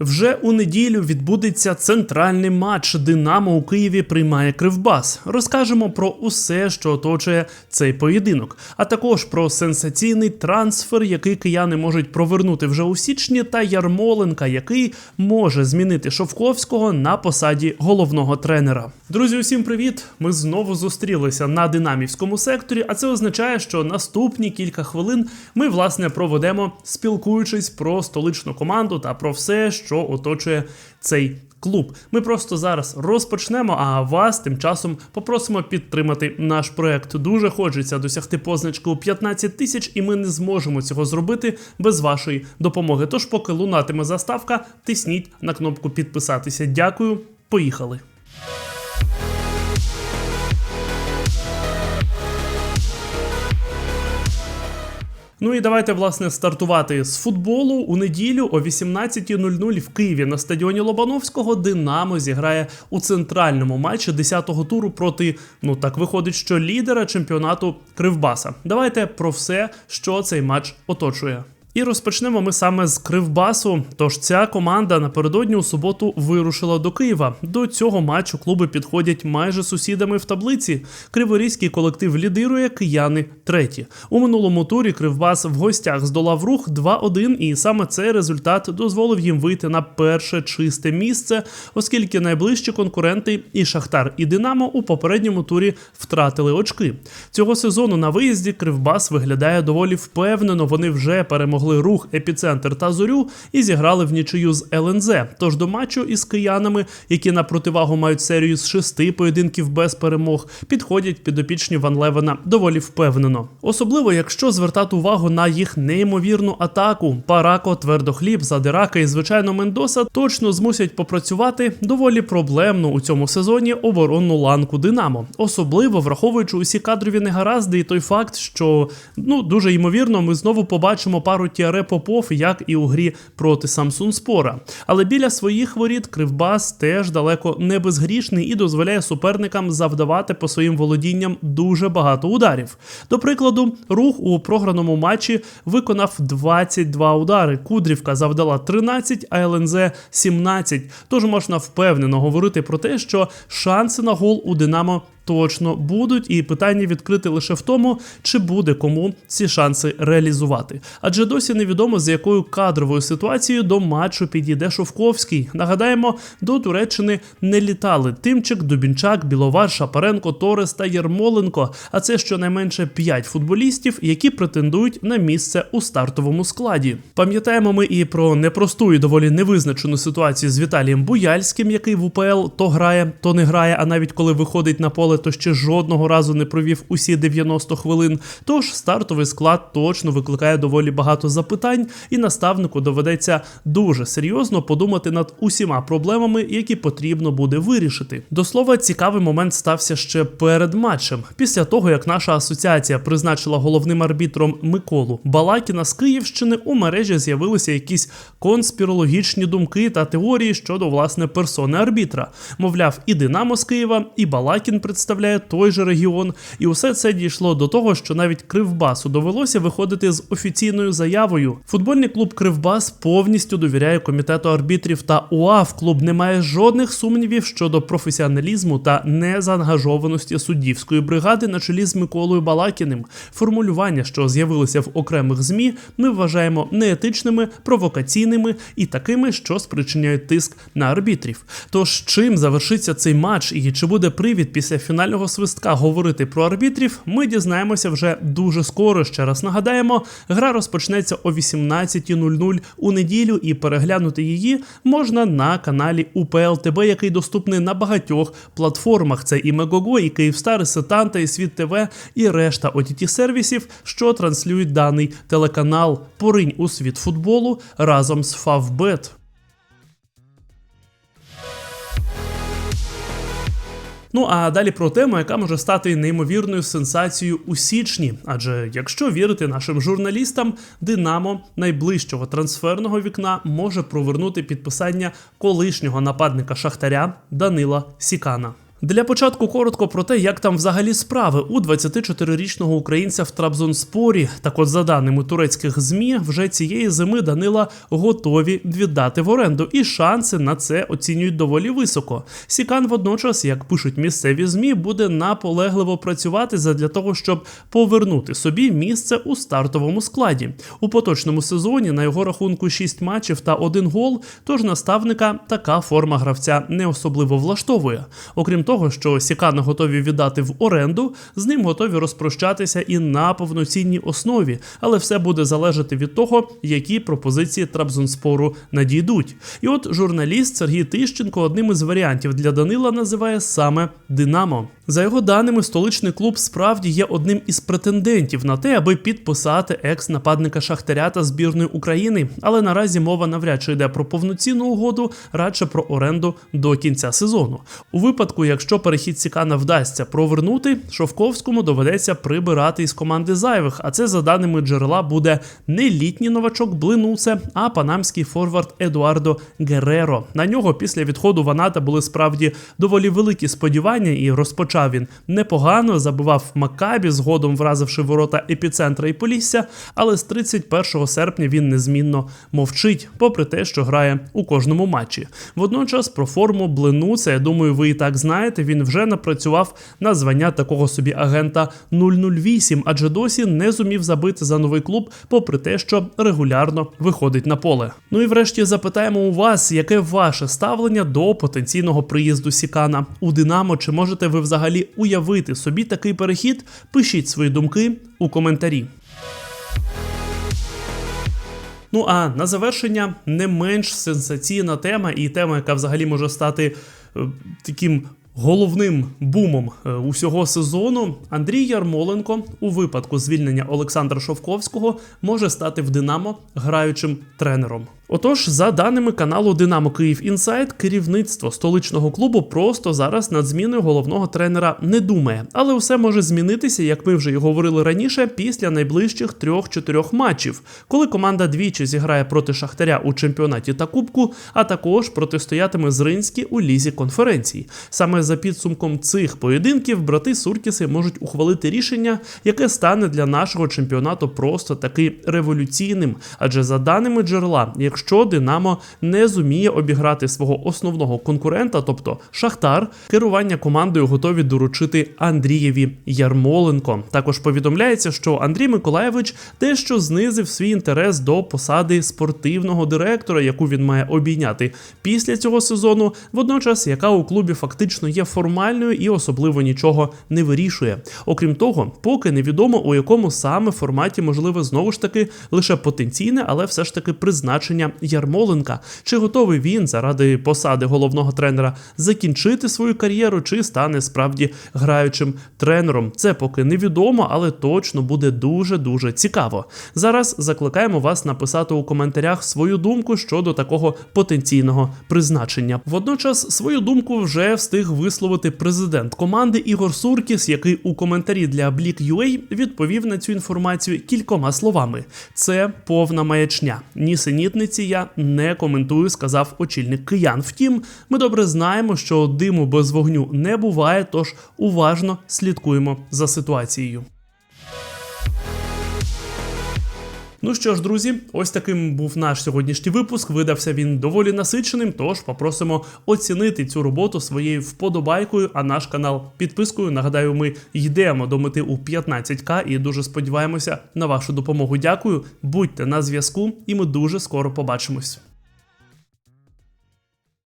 Вже у неділю відбудеться центральний матч. Динамо у Києві приймає Кривбас. Розкажемо про усе, що оточує цей поєдинок, а також про сенсаційний трансфер, який кияни можуть провернути вже у січні, та Ярмоленка, який може змінити Шовковського на посаді головного тренера. Друзі, усім привіт! Ми знову зустрілися на динамівському секторі. А це означає, що наступні кілька хвилин ми власне проведемо, спілкуючись про столичну команду та про все, що оточує цей клуб. Ми просто зараз розпочнемо, а вас тим часом попросимо підтримати наш проект. Дуже хочеться досягти позначки у 15 тисяч, і ми не зможемо цього зробити без вашої допомоги. Тож, поки лунатиме заставка, тисніть на кнопку підписатися. Дякую, поїхали. Ну і давайте власне стартувати з футболу у неділю о 18.00 в Києві на стадіоні Лобановського Динамо зіграє у центральному матчі 10-го туру проти, ну так виходить, що лідера чемпіонату Кривбаса. Давайте про все, що цей матч оточує. І розпочнемо ми саме з Кривбасу. Тож ця команда напередодні у суботу вирушила до Києва. До цього матчу клуби підходять майже сусідами в таблиці. Криворізький колектив лідирує, кияни треті. У минулому турі Кривбас в гостях здолав рух 2-1, і саме цей результат дозволив їм вийти на перше чисте місце, оскільки найближчі конкуренти і Шахтар, і Динамо у попередньому турі втратили очки. Цього сезону на виїзді Кривбас виглядає доволі впевнено. Вони вже перемогли рух, епіцентр та зорю і зіграли в нічию з ЛНЗ. Тож до матчу із киянами, які на противагу мають серію з шести поєдинків без перемог, підходять підопічні Ван Левена доволі впевнено. Особливо, якщо звертати увагу на їх неймовірну атаку. Парако, твердохліб, Задирака і звичайно Мендоса точно змусять попрацювати доволі проблемно у цьому сезоні оборонну ланку Динамо, особливо враховуючи усі кадрові негаразди, і той факт, що ну дуже ймовірно, ми знову побачимо пару Тіаре Попов, як і у грі проти Самсунспора. Але біля своїх воріт Кривбас теж далеко не безгрішний і дозволяє суперникам завдавати по своїм володінням дуже багато ударів. До прикладу, рух у програному матчі виконав 22 удари. Кудрівка завдала 13, а ЛНЗ 17. Тож можна впевнено говорити про те, що шанси на гол у Динамо точно будуть, і питання відкрите лише в тому, чи буде кому ці шанси реалізувати. Адже досі невідомо з якою кадровою ситуацією до матчу підійде Шовковський. Нагадаємо, до Туреччини не літали Тимчик, Дубінчак, Біловар, Шапаренко, Торес та Єрмоленко. А це щонайменше 5 футболістів, які претендують на місце у стартовому складі. Пам'ятаємо ми і про непросту і доволі невизначену ситуацію з Віталієм Буяльським, який в УПЛ то грає, то не грає. А навіть коли виходить на поле то ще жодного разу не провів усі 90 хвилин. Тож стартовий склад точно викликає доволі багато запитань, і наставнику доведеться дуже серйозно подумати над усіма проблемами, які потрібно буде вирішити. До слова, цікавий момент стався ще перед матчем. Після того, як наша асоціація призначила головним арбітром Миколу Балакіна з Київщини, у мережі з'явилися якісь конспірологічні думки та теорії щодо власне персони арбітра. Мовляв, і Динамо з Києва, і Балакін представляє той же регіон, і усе це дійшло до того, що навіть Кривбасу довелося виходити з офіційною заявою. Футбольний клуб Кривбас повністю довіряє комітету арбітрів та УАФ. Клуб не має жодних сумнівів щодо професіоналізму та незаангажованості суддівської бригади на чолі з Миколою Балакіним. Формулювання, що з'явилися в окремих змі, ми вважаємо неетичними, провокаційними і такими, що спричиняють тиск на арбітрів. Тож чим завершиться цей матч, і чи буде привід після фінального свистка говорити про арбітрів, ми дізнаємося вже дуже скоро. Ще раз нагадаємо, гра розпочнеться о 18.00 у неділю, і переглянути її можна на каналі УПЛ ТБ, який доступний на багатьох платформах. Це і Мегого, і Київстар, і Сетанта, і Світ ТВ, і решта ott сервісів, що транслюють даний телеканал. Поринь у світ футболу разом з Фавбет. Ну а далі про тему, яка може стати неймовірною сенсацією у січні. Адже якщо вірити нашим журналістам, Динамо найближчого трансферного вікна може провернути підписання колишнього нападника Шахтаря Данила Сікана. Для початку коротко про те, як там взагалі справи у 24-річного українця в Трабзонспорі. Так от, за даними турецьких змі, вже цієї зими Данила готові віддати в оренду, і шанси на це оцінюють доволі високо. Сікан водночас, як пишуть місцеві змі, буде наполегливо працювати задля того, щоб повернути собі місце у стартовому складі. У поточному сезоні на його рахунку 6 матчів та 1 гол. Тож наставника така форма гравця не особливо влаштовує. Окрім того, що Сікана готові віддати в оренду, з ним готові розпрощатися і на повноцінній основі, але все буде залежати від того, які пропозиції Трабзонспору надійдуть. І от журналіст Сергій Тищенко одним із варіантів для Данила називає саме Динамо. За його даними, столичний клуб справді є одним із претендентів на те, аби підписати екс-нападника Шахтаря та збірної України, але наразі мова навряд чи йде про повноцінну угоду, радше про оренду до кінця сезону. У випадку, якщо перехід Сікана вдасться провернути, Шовковському доведеться прибирати із команди зайвих. А це за даними джерела буде не літній новачок Блинуце, а панамський форвард Едуардо Гереро. На нього після відходу Ваната були справді доволі великі сподівання, і розпочав він непогано, забивав Макабі, згодом вразивши ворота епіцентра і Полісся. Але з 31 серпня він незмінно мовчить, попри те, що грає у кожному матчі. Водночас про форму Блинуца, я думаю, ви і так знаєте. Він вже напрацював на звання такого собі агента 008, адже досі не зумів забити за новий клуб, попри те, що регулярно виходить на поле. Ну і врешті запитаємо у вас, яке ваше ставлення до потенційного приїзду Сікана у Динамо? Чи можете ви взагалі уявити собі такий перехід? Пишіть свої думки у коментарі. Ну а на завершення не менш сенсаційна тема, і тема, яка взагалі може стати е, таким головним бумом е, усього сезону. Андрій Ярмоленко у випадку звільнення Олександра Шовковського може стати в Динамо граючим тренером. Отож, за даними каналу Динамо Київ Інсайт, керівництво столичного клубу просто зараз над зміною головного тренера не думає, але все може змінитися, як ми вже й говорили раніше, після найближчих трьох-чотирьох матчів, коли команда двічі зіграє проти Шахтаря у чемпіонаті та Кубку, а також протистоятиме Зринській у лізі конференцій. Саме за підсумком цих поєдинків брати Суркіси можуть ухвалити рішення, яке стане для нашого чемпіонату просто таки революційним. Адже за даними джерела, якщо Динамо не зуміє обіграти свого основного конкурента, тобто Шахтар, керування командою готові доручити Андрієві Ярмоленко. Також повідомляється, що Андрій Миколаєвич дещо знизив свій інтерес до посади спортивного директора, яку він має обійняти після цього сезону, водночас яка у клубі фактично є формальною і особливо нічого не вирішує. Окрім того, поки невідомо у якому саме форматі можливе знову ж таки лише потенційне, але все ж таки призначення Ярмоленка. Чи готовий він заради посади головного тренера закінчити свою кар'єру, чи стане справді граючим тренером? Це поки невідомо, але точно буде дуже дуже цікаво. Зараз закликаємо вас написати у коментарях свою думку щодо такого потенційного призначення. Водночас свою думку вже встиг висловити президент команди Ігор Суркіс, який у коментарі для Блік.UA відповів на цю інформацію кількома словами: це повна маячня. Нісенітниці я не коментую, сказав очільник киян. Втім, ми добре знаємо, що диму без вогню не буває, тож уважно слідкуємо за ситуацією. Ну що ж, друзі, ось таким був наш сьогоднішній випуск. Видався він доволі насиченим. Тож попросимо оцінити цю роботу своєю вподобайкою. А наш канал підпискою. Нагадаю, ми йдемо до мети у 15к і дуже сподіваємося на вашу допомогу. Дякую, будьте на зв'язку, і ми дуже скоро побачимось.